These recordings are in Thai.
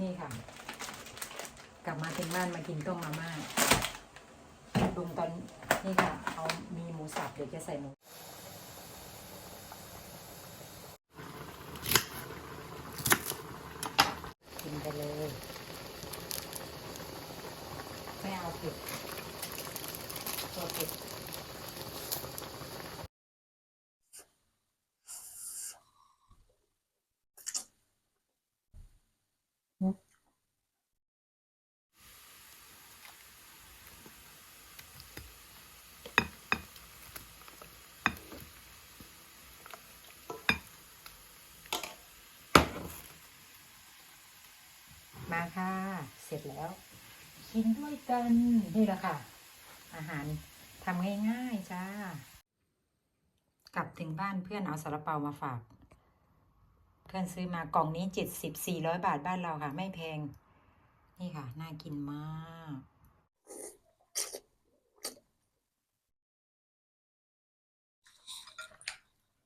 นี่ค่ะ กลับมาถึงบ้านมากินต้มมาม่าลุงตอนนี่ค่ะเอามีหมูสับเดี๋ยวจะใส่หมูกินไปเลยไม่เอาเผ็ดตัวเผ็ด มาค่ะ เสร็จแล้ว กินด้วยกันนี่แหละค่ะ อาหารทำง่ายๆจ้า กลับถึงบ้านเพื่อนเอาสาลาเปามาฝาก เพื่อนซื้อมากล่องนี้เจ็ดสิบสี่ร้อยบาทบ้านเราค่ะ ไม่แพง นี่ค่ะ น่ากินมาก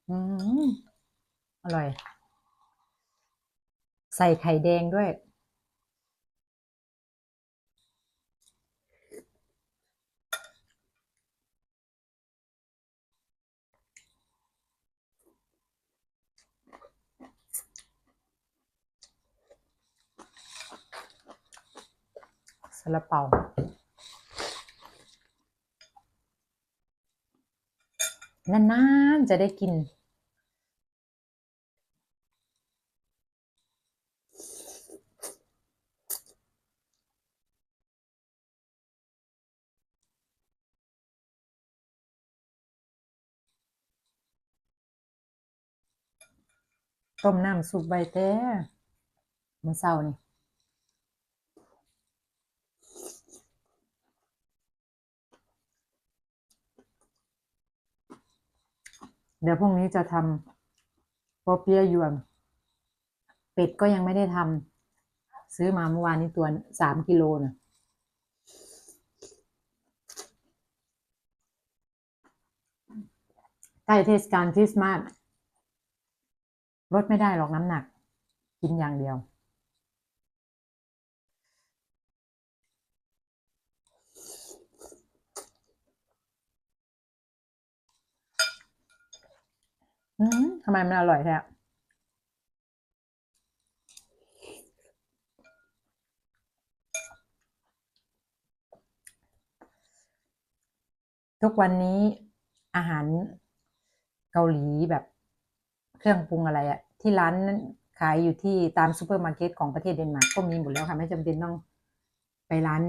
อืม อร่อย ใส่ไข่แดงด้วย ลาเปานานๆจะได้กิน ต้มน้ำซุปใบเต้มื้อเช้านี่ เดี๋ยวพรุ่งนี้จะทำปอเปียยวน เป็ดก็ยังไม่ได้ทำซื้อมาเมื่อวานนี้ตัวสามกิโลนะใกล้เทศกาลคริสต์มาสลดไม่ได้หรอกน้ำหนัก กินอย่างเดียว อืมทำไมมันอร่อยแท้ทุกวันนี้อาหารเกาหลีแบบเครื่องปรุงอะไรอะที่ร้านนั้นขายอยู่ที่ตามซูเปอร์มาร์เก็ตของประเทศเดนมาร์กก็มีหมดแล้วค่ะ ไม่จำเป็นต้องไปร้าน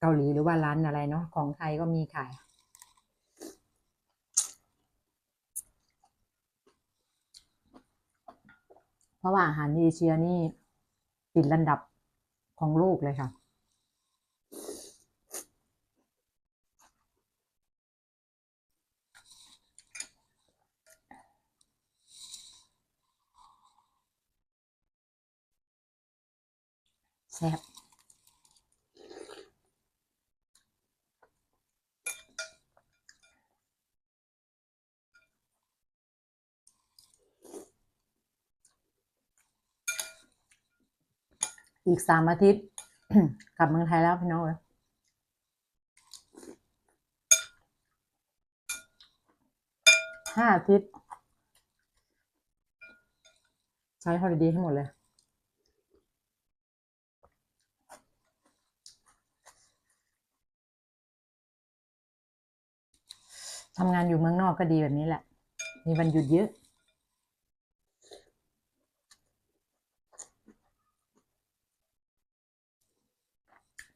เกาหลีหรือว่าร้านอะไรเนาะของไทยก็มีขาย เพราะว่าอาหารเอเชียนี่ติดลำดับของโลกเลยค่ะ แซ่บ อีกสามอาทิตย์ กลับเมืองไทยแล้วพี่น้องเอ้ยห้าอาทิตย์ ใช้ฮอลิเดย์ให้หมดเลยทำงานอยู่เมืองนอกก็ดีแบบนี้แหละ มีวันหยุดเยอะ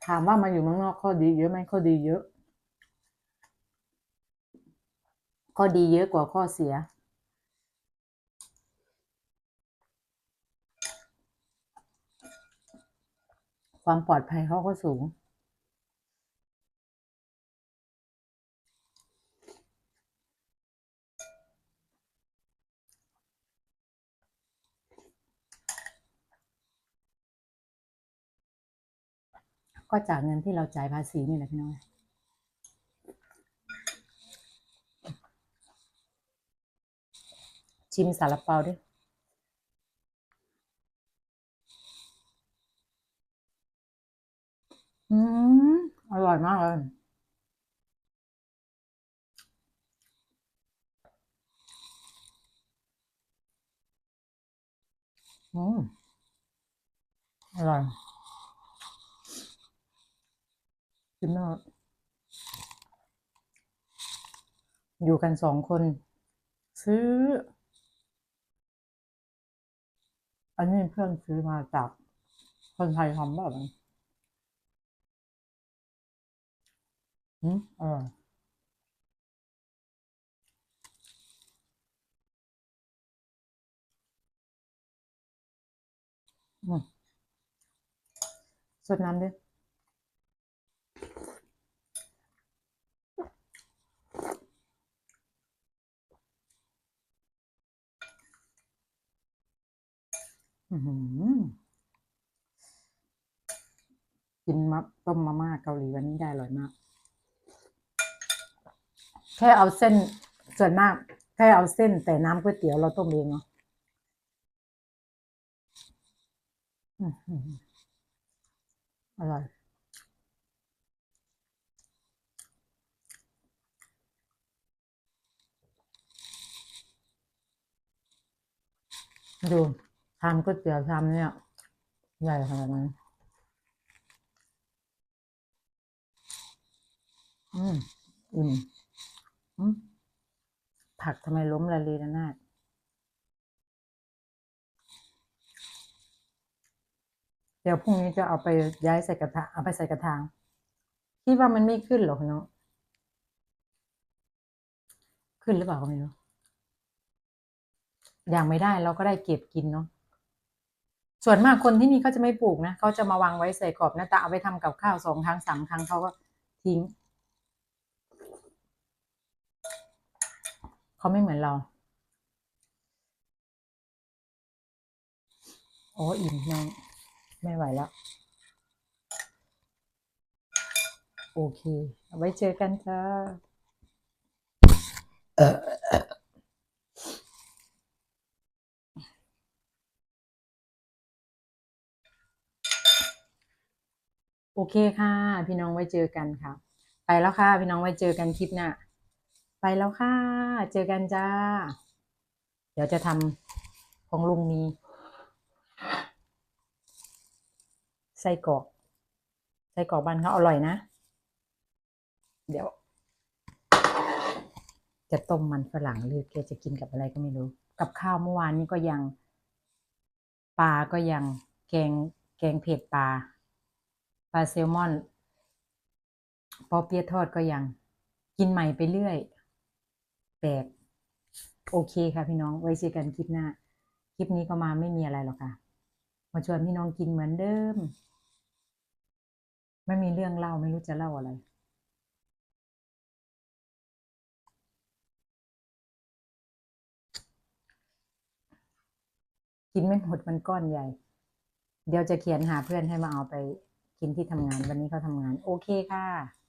ถามว่ามาอยู่เมืองนอกข้อดีเยอะไหมข้อดีเยอะ ข้อดีเยอะกว่าข้อเสีย ความปลอดภัยเขาก็สูง ก็จากเงินที่เราจ่ายภาษีนี่แหละพี่น้องชิมซาลาเปาดิอืมอร่อยมากเลยอืมอร่อย กินมากอยู่กันสองคน ซื้อ อันนี้เพื่อนซื้อมาจากคนไทยทำแบบอืมอร่อยอืมสดน้ำดิอือหือ กินมะต้มมาม่าเกาหลีวันนี้ได้อร่อยมาก แค่เอาเส้นส่วนมาก แค่เอาเส้นแต่น้ำก๋วยเตี๋ยวเราต้มเองเนาะอื้อหืออร่อยดู ทำก๋วยเตี๋ยวทำเนี่ยใหญ่ขนาดนั้นอืมอิ่มอืมผักทำไมล้มละเลระนาดเดี๋ยวพรุ่งนี้จะเอาไปย้ายใส่กระถางเอาไปใส่กระถางคิดว่ามันไม่ขึ้นหรอกเนาะขึ้นหรือเปล่าก็ไม่รู้อย่างไม่ได้เราก็ได้เก็บกินเนาะ ส่วนมากคนที่นี่เขาจะไม่ปลูกนะเขาจะมาวางไว้ใส่กรอบหน้าตาเอาไปทำกับข้าวสองครั้งสามครั้งเขาก็ทิ้งเขาไม่เหมือนเรา โอ้อิ่มน้องไม่ไหวแล้ว โอเคเอาไว้เจอกันจ้า โอเคค่ะ พี่น้องไว้เจอกันค่ะ ไปแล้วค่ะ พี่น้องไว้เจอกันคลิปหน้าไปแล้วค่ะ เจอกันจ้า เดี๋ยวจะทำของลุงมีไส้กรอกไส้กรอกบ้านเขาอร่อยนะ เดี๋ยว จะต้มมันฝรั่งหรือแกจะกินกับอะไรก็ไม่รู้ กับข้าวเมื่อวานนี้ก็ยัง ปลาก็ยังแกงแกงเผ็ดปลา ปลาแซลมอน ปอเปี๊ยะทอดก็ยัง กินใหม่ไปเรื่อยแปลกโอเคค่ะพี่น้องไว้เจอกันคลิปหน้า คลิปนี้ก็มาไม่มีอะไรหรอกค่ะ มาชวนพี่น้องกินเหมือนเดิม ไม่มีเรื่องเล่าไม่รู้จะเล่าอะไรกินไม่หมดมันก้อนใหญ่ เดี๋ยวจะเขียนหาเพื่อนให้มาเอาไป กินที่ทำงานวันนี้เขาทำงาน โอเคค่ะ